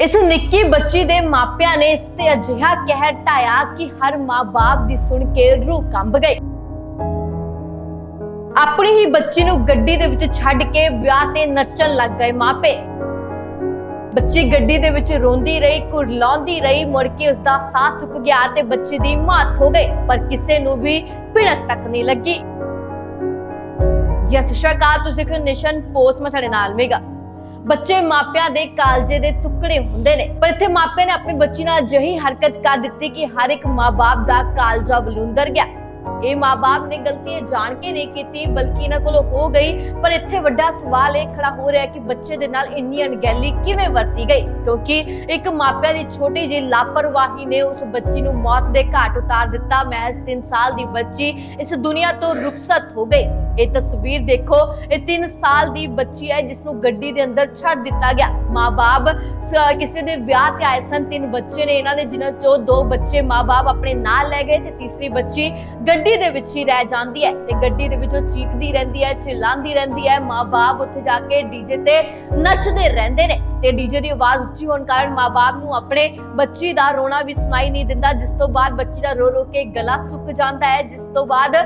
ਇਸ ਨਿੱਕੀ ਬੱਚੀ ਦੇ ਮਾਪਿਆਂ ਨੇ ਇਸ ਤੇ ਅਜਿਹਾ ਕਹਿਰ ਢਾਇਆ ਕਿ ਹਰ ਮਾਂ-ਬਾਪ ਦੀ ਸੁਣ ਕੇ ਰੂਹ ਕੰਬ ਗਈ। ਆਪਣੀ ਹੀ ਬੱਚੀ ਨੂੰ ਗੱਡੀ ਦੇ ਵਿੱਚ ਛੱਡ ਕੇ ਵਿਆਹ ਤੇ ਨੱਚਣ ਲੱਗ ਗਏ ਮਾਪੇ। ਬੱਚੀ ਗੱਡੀ ਦੇ ਵਿੱਚ ਰੋਂਦੀ ਰਹੀ, ਕੁਰਲਾਉਂਦੀ ਰਹੀ, ਮੁੜ ਕੇ ਉਸ ਦਾ ਸਾਹ ਸੁੱਕ ਗਿਆ ਤੇ ਬੱਚੀ ਦੀ ਮੌਤ ਹੋ ਗਈ, ਪਰ ਕਿਸੇ ਨੂੰ ਵੀ ਭਿੜਕ ਤੱਕ ਨਹੀਂ ਲੱਗੀ। ਜੀ, ਸਤਿ ਸ਼੍ਰੀ ਅਕਾਲ, ਤੁਸੀਂ ਦੇਖ ਰਹੇ ਹੋ ਪੋਸਟ, ਮੈਂ ਤੁਹਾਡੇ ਨਾਲ ਮੇਗਾ ਬੱਚੇ ਮਾਪਿਆਂ ਦੇ ਕਾਲਜੇ ਦੇ ਟੁਕੜੇ ਹੁੰਦੇ ਨੇ। ਪਰ ਇੱਥੇ ਮਾਪਿਆਂ ਨੇ ਆਪਣੀ ਬੱਚੀ ਨਾਲ ਅਜਿਹੀ ਹਰਕਤ ਕਰ ਦਿੱਤੀ ਕਿ ਹਰ ਇੱਕ ਮਾਂ-ਬਾਪ ਦਾ ਕਾਲਜਾ ਬਲੁੰਦਰ ਗਿਆ। ਇਹ ਮਾਂ-ਬਾਪ ਨੇ ਗਲਤੀ ਜਾਣ ਕੇ ਨਹੀਂ ਕੀਤੀ, ਬਲਕਿ ਇਹਨਾਂ ਕੋਲੋਂ ਹੋ ਗਈ। ਪਰ ਇੱਥੇ ਵੱਡਾ ਸਵਾਲ ਇਹ ਖੜਾ ਹੋ ਰਿਹਾ ਕਿ ਬੱਚੇ ਦੇ ਨਾਲ ਇੰਨੀ ਅਣਗਹਿਲੀ ਕਿਵੇਂ ਵਰਤੀ ਗਈ? ਕਿਉਂਕਿ ਇੱਕ ਮਾਪਿਆਂ ਦੀ ਛੋਟੀ ਜਿਹੀ ਲਾਪਰਵਾਹੀ ਨੇ ਉਸ ਬੱਚੀ ਨੂੰ ਮੌਤ ਦੇ ਘਾਟ ਉਤਾਰ ਦਿੱਤਾ। ਮਹਿਜ਼ 3 ਸਾਲ ਦੀ ਬੱਚੀ ਇਸ ਦੁਨੀਆ ਤੋਂ ਰੁਖਸਤ ਹੋ ਗਈ। ਇਹ ਤਸਵੀਰ ਦੇਖੋ, ਇਹ 3 ਸਾਲ ਦੀ ਬੱਚੀ ਹੈ ਜਿਸ ਨੂੰ ਗੱਡੀ ਦੇ ਅੰਦਰ ਛੱਡ ਦਿੱਤਾ ਗਿਆ। ਮਾਪੇ ਕਿਸੇ ਦੇ ਵਿਆਹ ਤੇ ਆਏ ਸਨ, ਤਿੰਨ ਬੱਚੇ ਨੇ ਇਹਨਾਂ ਦੇ, ਜਿਨ੍ਹਾਂ ਚੋਂ ਦੋ ਬੱਚੇ ਮਾਪੇ ਆਪਣੇ ਨਾਲ ਲੈ ਗਏ ਤੇ ਤੀਸਰੀ ਬੱਚੀ ਗੱਡੀ ਦੇ ਵਿੱਚ ਹੀ ਰਹਿ ਜਾਂਦੀ ਹੈ ਤੇ ਗੱਡੀ ਦੇ ਵਿੱਚੋਂ ਚੀਕਦੀ ਰਹਿੰਦੀ ਹੈ ਚਿল্লাਉਂਦੀ ਰਹਿੰਦੀ ਹੈ। ਮਾਪੇ ਉੱਥੇ ਜਾ ਕੇ ਡੀਜੇ ਤੇ ਨੱਚਦੇ ਰਹਿੰਦੇ ਨੇ। ਤੇ ਡੀਜੇ ਦੀ ਆਵਾਜ਼ ਉੱਚੀ ਹੋਣ ਕਾਰਨ ਮਾਪੇ ਨੂੰ ਆਪਣੇ ਬੱਚੀ ਦਾ ਰੋਣਾ ਵੀ ਸੁਣਾਈ ਨਹੀਂ ਦਿੰਦਾ, ਜਿਸ ਤੋਂ ਬਾਅਦ ਬੱਚੀ ਦਾ ਰੋ ਰੋ ਕੇ ਗਲਾ ਸੁੱਕ ਜਾਂਦਾ ਹੈ, ਜਿਸ ਤੋਂ ਬਾਅਦ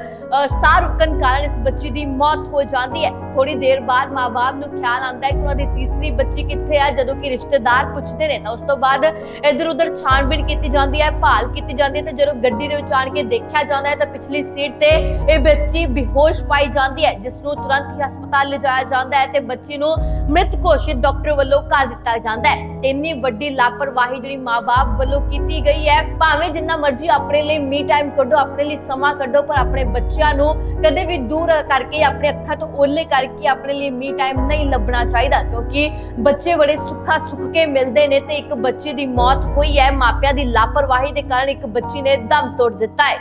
ਸਾਹ ਰੁਕਣ ਕਾਰਨ ਇਸ ਬੱਚੀ ਦੀ ਮੌਤ ਹੋ ਜਾਂਦੀ ਹੈ। ਥੋੜੀ ਦੇਰ ਬਾਅਦ ਮਾਪੇ ਨੂੰ ਖਿਆਲ ਆਉਂਦਾ ਹੈ ਕਿ ਉਹਨਾਂ ਦੀ ਤੀਸਰੀ ਬੱਚੀ ਕਿੱਥੇ ਹੈ ਜਦੋਂ ਕਿ ਰਿਸ਼ਤੇਦਾਰ ਪੁੱਛਦੇ ਨੇ, ਤਾਂ ਉਸ ਤੋਂ ਬਾਅਦ ਇੱਧਰ ਉਧਰ ਛਾਣਬੀਣ ਕੀਤੀ ਜਾਂਦੀ ਹੈ, ਭਾਲ ਕੀਤੀ ਜਾਂਦੀ ਹੈ, ਤੇ ਜਦੋਂ ਗੱਡੀ ਦੇ ਵਿੱਚ ਆਣ ਕੇ ਦੇਖਿਆ ਜਾਂਦਾ ਹੈ, ਤਾਂ ਪਿਛਲੀ ਸੀਟ ਤੇ ਇਹ ਬੱਚੀ ਬੇਹੋਸ਼ ਪਾਈ ਜਾਂਦੀ ਹੈ, ਜਿਸ ਨੂੰ ਤੁਰੰਤ ਹੀ ਹਸਪਤਾਲ ਲਿਜਾਇਆ ਜਾਂਦਾ ਹੈ ਤੇ ਬੱਚੀ ਨੂੰ ਮ੍ਰਿਤ ਘੋਸ਼ਿਤ ਡਾਕਟਰ ਵੱਲੋਂ ਘਰ ਕਰ ਦਿੱਤਾ ਜਾਂਦਾ ਹੈ। ਤੇ ਇੰਨੀ ਵੱਡੀ ਲਾਪਰਵਾਹੀ ਜਿਹੜੀ ਮਾਪੇ ਵੱਲੋਂ ਕੀਤੀ ਗਈ ਹੈ, ਭਾਵੇਂ ਜਿੰਨਾ ਮਰਜ਼ੀ ਆਪਣੇ ਲਈ ਮੀ ਟਾਈਮ ਕੱਢੋ, ਆਪਣੇ ਲਈ ਸਮਾਂ ਕੱਢੋ, ਪਰ ਆਪਣੇ ਬੱਚਿਆਂ ਨੂੰ ਕਦੇ ਵੀ ਦੂਰ ਕਰਕੇ, ਆਪਣੇ ਅੱਖਾਂ ਤੋਂ ਓਲੇ ਕਰਕੇ ਆਪਣੇ ਲਈ ਮੀ ਟਾਈਮ ਨਹੀਂ ਲੱਭਣਾ ਚਾਹੀਦਾ, ਕਿਉਂਕਿ ਬੱਚੇ ਬੜੇ ਸੁੱਖਾ ਸੁੱਖ ਕੇ ਮਿਲਦੇ ਨੇ ਤੇ ਇੱਕ ਬੱਚੇ ਦੀ ਮੌਤ ਹੋਈ ਹੈ। ਮਾਪਿਆਂ ਦੀ ਲਾਪਰਵਾਹੀ ਦੇ ਕਾਰਨ ਇੱਕ ਬੱਚੀ ਨੇ ਦਮ ਤੋੜ ਦਿੱਤਾ ਹੈ।